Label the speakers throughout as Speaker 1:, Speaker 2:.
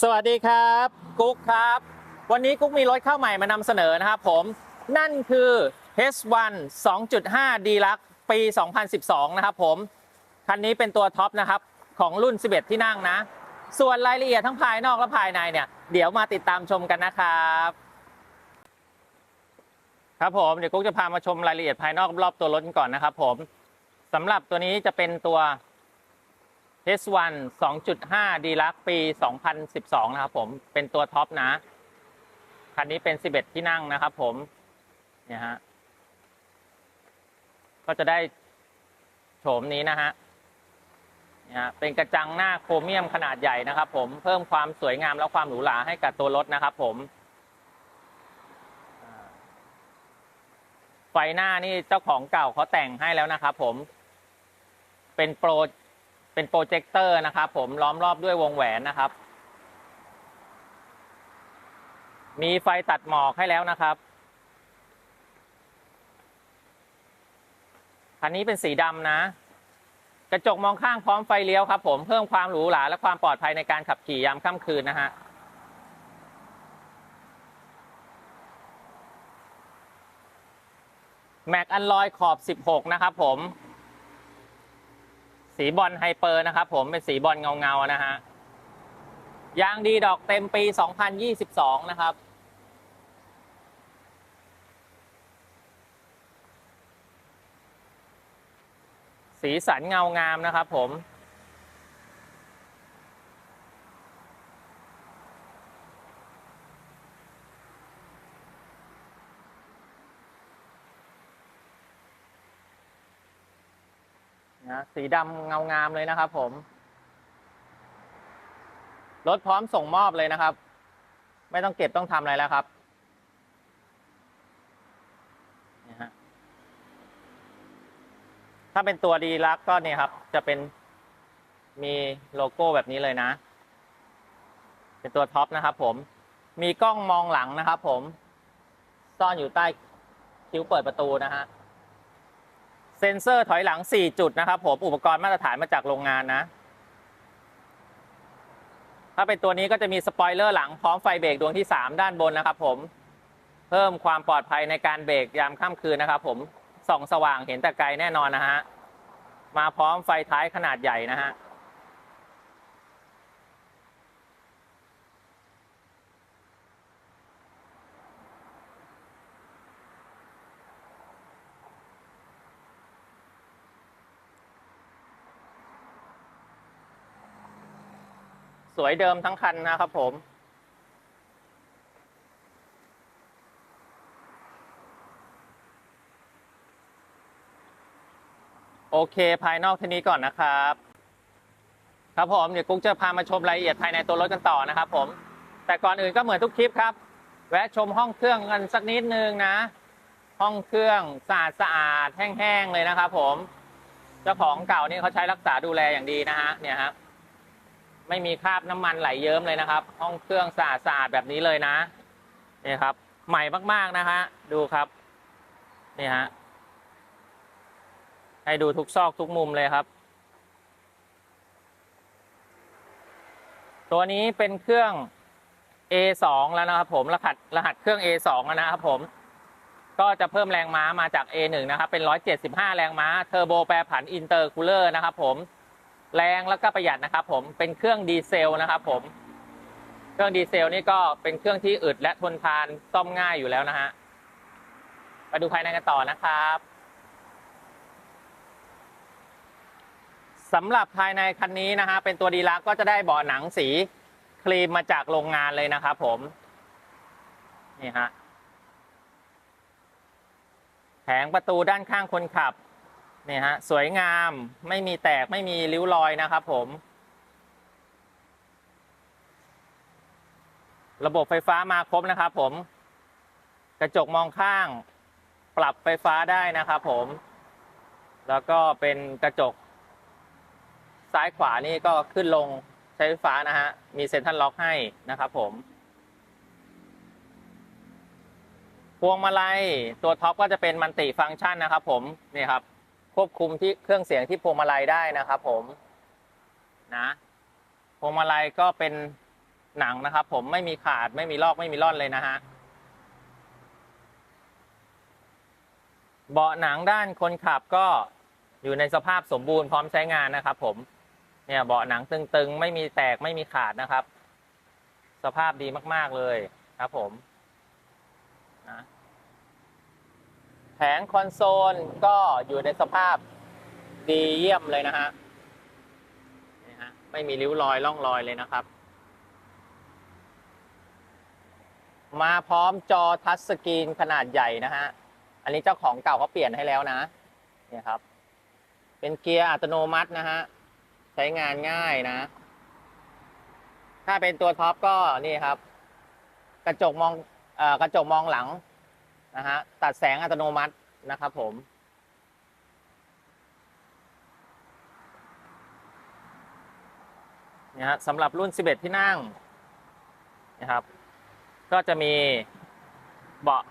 Speaker 1: สวัสดีครับ กุ๊กครับ วันนี้กุ๊กมีรถเข้าใหม่มานำเสนอนะครับผม นั่นคือ H1 2.5 d l u x ปี 2012 นะครับผม คันนี้เป็นตัวท็อปนะครับ ของรุ่น 11 ที่นั่งนะ ส่วนรายละเอียดทั้งภายนอกและภายในเนี่ย เดี๋ยวมาติดตามชมกันนะครับ ครับผม เดี๋ยวกุ๊กจะพามาชมรายละเอียดภายนอกรอบตัวรถกันก่อนนะครับผมสำหรับตัวนี้จะเป็นตัว H1 2.5 d l u x ปี 2012 นะครับผมเป็นตัวท็อปนะ คันนี้เป็น 11 ที่นั่งนะครับผม เนี่ยฮะ ก็จะได้โฉมนี้นะฮะเนี่ยฮะเป็นกระจังหน้าโครเมียมขนาดใหญ่นะครับผมเพิ่มความสวยงามและความหรูหราให้กับตัวรถนะครับผมไฟหน้านี่เจ้าของเก่าเขาแต่งให้แล้วนะครับผม เป็นโปร เป็นโปรเจคเตอร์นะครับ ผมล้อมรอบด้วยวงแหวนนะครับ มีไฟตัดหมอกให้แล้วนะครับคันนี้เป็นสีดำนะ กระจกมองข้างพร้อมไฟเลี้ยวครับ ผมเพิ่มความหรูหราและความปลอดภัยในการขับขี่ยามค่ำคืนนะฮะแม็กอันลอยขอบ 16 นะครับผม สีบอลไฮเปอร์นะครับผมเป็นสีบอลเงาๆนะฮะยางดีดอกเต็มปี 2022 นะครับ สีสันเงางามนะครับผม นะสีดำเงางามเลยนะครับผม รถพร้อมส่งมอบเลยนะครับ ไม่ต้องเก็บต้องทำอะไรแล้วครับนี่ฮะถ้าเป็นตัวดีลักก็เนี่ยครับ จะเป็นมีโลโก้แบบนี้เลยนะ เป็นตัวท็อปนะครับผม มีกล้องมองหลังนะครับผม ซ่อนอยู่ใต้คิ้วเปิดประตูนะฮะ เซ็นเซอร์ถอยหลัง 4 จุดนะครับผมอุปกรณ์มาตรฐานมาจากโรงงานนะ ถ้าเป็นตัวนี้ก็จะมีสปอยเลอร์หลังพร้อมไฟเบรกดวงที่ 3 ด้านบนนะครับผมเพิ่มความปลอดภัยในการเบรกยามค่ำคืนนะครับผมส่องสว่างเห็นแต่ไกลแน่นอนนะฮะมาพร้อมไฟท้ายขนาดใหญ่นะฮะ สวยเดิมทั้งคันนะครับผม โอเคภายนอกทีนี้ก่อนนะครับ ครับผมเดี๋ยวกุ๊กจะพามาชมรายละเอียดภายในตัวรถกันต่อนะครับผม แต่ก่อนอื่นก็เหมือนทุกคลิปครับ แวะชมห้องเครื่องกันสักนิดนึงนะ ห้องเครื่องสะอาดสะอาดแห้งๆเลยนะครับผม เจ้าของเก่านี่เขาใช้รักษาดูแลอย่างดีนะฮะเนี่ยครับ ไม่มีคราบน้ำมันไหลเยิ้มเลยนะครับ ห้องเครื่องสะอาดสะอาดแบบนี้เลยนะนี่ครับ ใหม่มากๆนะฮะดูครับนี่ฮะให้ดูทุกซอกทุกมุมเลยครับ ตัวนี้เป็นเครื่อง A2 แล้วนะครับผมรหัสรหัสเครื่อง A2 นะครับผมก็จะเพิ่มแรงม้ามาจาก A1 นะครับ เป็น 175 แรงม้า เทอร์โบแปรผันอินเตอร์คูลเลอร์นะครับผม แรงแล้วก็ประหยัดนะครับผมเป็นเครื่องดีเซลนะครับผมเครื่องดีเซลนี่ก็เป็นเครื่องที่อึดและทนทานซ่อมง่ายอยู่แล้วนะฮะมาดูภายในกันต่อนะครับสำหรับภายในคันนี้นะฮะเป็นตัวดีลักก็จะได้เบาะหนังสีครีมมาจากโรงงานเลยนะครับผมนี่ฮะแผงประตูด้านข้างคนขับ นี่ฮะสวยงามไม่มีแตกไม่มีริ้วรอยนะครับผม ระบบไฟฟ้ามาครบนะครับผม กระจกมองข้าง ปรับไฟฟ้าได้นะครับผม แล้วก็เป็นกระจก ซ้ายขวานี่ก็ขึ้นลงใช้ไฟฟ้านะฮะ มีเซ็นทรัลล็อกให้นะครับผมพวงมาลัยตัวท็อปก็จะเป็นมันติฟังก์ชันนะครับผมนี่ครับ ควบคุมที่เครื่องเสียงที่พวงมาลัยได้นะครับ ผมนะพวงมาลัยก็เป็นหนังนะครับ ผมไม่มีขาดไม่มีลอกไม่มีร่อนเลยนะฮะเบาะหนังด้านคนขับก็อยู่ในสภาพสมบูรณ์พร้อมใช้งานนะครับ ผมเนี่ยเบาะหนังตึงๆ ไม่มีแตกไม่มีขาดนะครับ สภาพดีมาก ๆเลยครับผมนะแผ งคอนโซลก็อยู่ในสภาพดีเยี่ยมเลยนะฮะนี่ฮะไม่มีริ้วรอยร่องรอยเลยนะครับ มาพร้อมจอทัชสกรีนขนาดใหญ่นะฮะ อันนี้เจ้าของเก่าเขาเปลี่ยนให้แล้วนะเนี่ยครับ เป็นเกียร์อัตโนมัตินะฮะ ใช้งานง่ายนะ ถ้าเป็นตัวท็อปก็นี่ครับ กระจกมองอ่อกระจกมองหลัง นะฮะตัดแสงอัตโนมัตินะครับผมนี่ยฮะสำหรับรุ่น 11 ที่นั่งนะครับ ก็จะมีเบาะ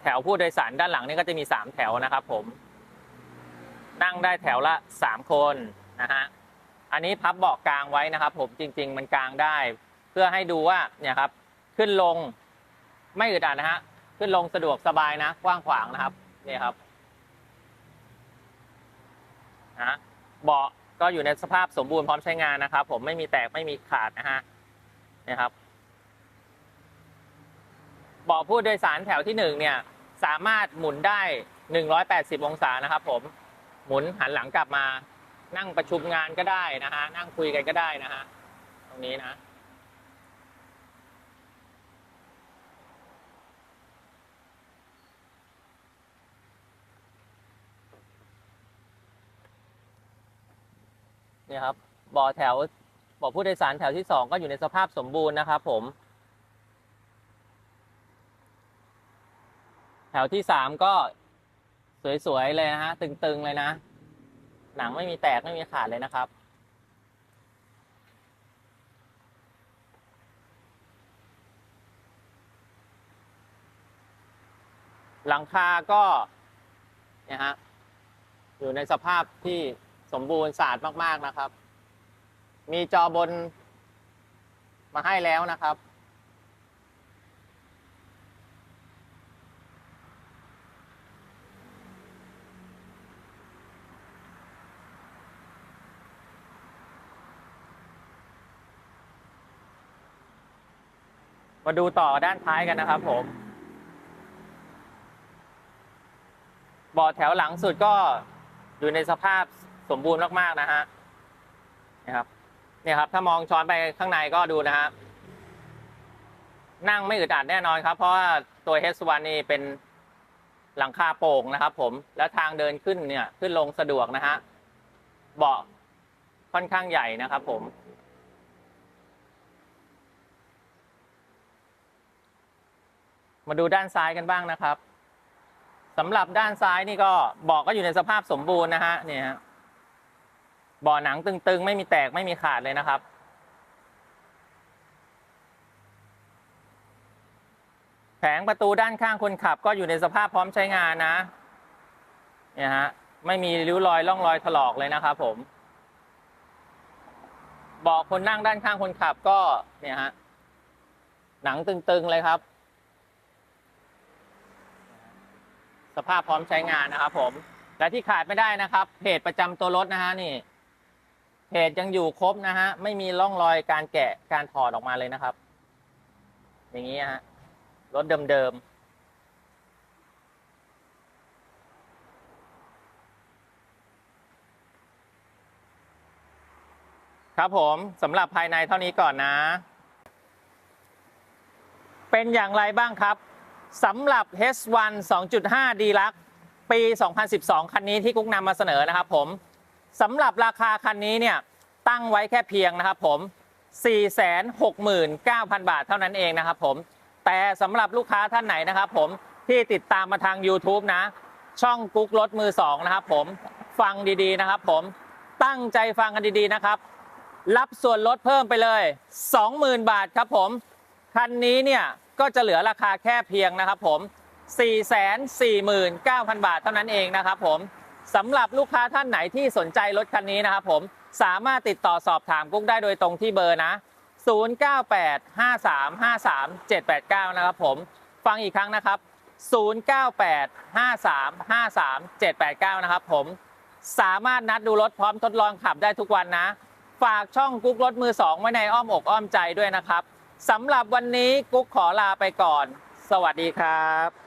Speaker 1: แถวผู้โดยสารด้านหลังนี่ก็จะมี 3 แถวนะครับผม นั่งได้แถวละ 3 คนนะฮะอันนี้พับเบาะกลางไว้นะครับ ผมจริง ๆ มันกลางได้ เพื่อให้ดูว่าเนี่ยครับขึ้นลงไม่อึดอัดนะฮะ ขึ้นลงสะดวกสบายนะ กว้างขวางนะครับนี่ครับนะเบาะก็อยู่ในสภาพสมบูรณ์พร้อมใช้งานนะครับ ผมไม่มีแตกไม่มีขาดนะฮะนี่ครับเบาะผู้โดยสารแถวที่หนึ่งเนี่ยสามารถหมุนได้ 180 องศานะครับ ผมหมุนหันหลังกลับมานั่งประชุมงานก็ได้นะฮะนั่งคุยกันก็ได้นะฮะตรงนี้นะ นี่ครับบ่อแถวบ่อผู้โดยสารแถวที่สองก็อยู่ในสภาพสมบูรณ์นะครับผม แถวที่สามก็สวยๆเลยนะฮะตึงๆเลยนะ หนังไม่มีแตกไม่มีขาดเลยนะครับหลังคาก็เนี่ยฮะอยู่ในสภาพที่ สมบูรณ์สะอาดมากๆนะครับ มีจอบนมาให้แล้วนะครับ มาดูต่อด้านท้ายกันนะครับผมบาะแถวหลังสุดก็อยู่ในสภาพ สมบูรณ์มากๆนะฮะนะครับเนี่ยครับ ถ้ามองช้อนไปข้างในก็ดูนะฮะนั่งไม่อึดอัดแน่นอนครับ เพราะว่าตัว H1 นี่เป็นหลังคาโป่งนะครับ ผมแล้วทางเดินขึ้นเนี่ย ขึ้นลงสะดวกนะฮะเบาะค่อนข้างใหญ่นะครับ ผม มาดูด้านซ้ายกันบ้างนะครับสำหรับด้านซ้ายนี่ก็เบาะก็อยู่ในสภาพสมบูรณ์นะฮะเนี่ยฮะ บาะหนังตึงๆ ไม่มีแตกไม่มีขาดเลยนะครับ แผงประตูด้านข้างคนขับก็อยู่ในสภาพพร้อมใช้งานนะเนี่ยฮะไม่มีริ้วรอยร่องรอยถลอกเลยนะครับผมเบาะคนนั่งด้านข้างคนขับก็เนี่ยฮะหนังตึงๆเลยครับ สภาพพร้อมใช้งานนะครับผมและที่ขาดไม่ได้นะครับเพจประจำตัวรถนะฮะนี่ เพจยังอยู่ครบนะฮะ ไม่มีร่องรอยการแกะการถอดออกมาเลยนะครับ อย่างนี้ฮะ รถเดิมๆครับผมสำหรับภายในเท่านี้ก่อนนะ เป็นอย่างไรบ้างครับสำหรับ H1 2.5 d l u x ปี 2012 คันนี้ที่กุ๊กนำมาเสนอนะครับผม สำหรับราคาคันนี้เนี่ยตั้งไว้แค่เพียงนะครับผม 469,000 บาทเท่านั้นเองนะครับผม แต่สำหรับลูกค้าท่านไหนนะครับผมที่ติดตามมาทาง YouTube นะ ช่องกุ๊กรถมือสองนะครับผมฟังดีๆนะครับผมตั้งใจฟังกันดีๆนะครับ รับส่วนลดเพิ่มไปเลย 20,000 บาทครับผม คันนี้เนี่ยก็จะเหลือราคาแค่เพียงนะครับผม 449,000 บาทเท่านั้นเองนะครับผม สำหรับลูกค้าท่านไหนที่สนใจรถคันนี้นะครับผมสามารถติดต่อสอบถามกุ๊กได้โดยตรงที่เบอร์นะ 0985353789 นะครับผม ฟังอีกครั้งนะครับ 0985353789 นะครับผม สามารถนัดดูรถพร้อมทดลองขับได้ทุกวันนะ ฝากช่องกุ๊กรถมือสองไว้ในอ้อมอกอ้อมใจด้วยนะครับสำหรับวันนี้กุ๊กขอลาไปก่อน สวัสดีครับ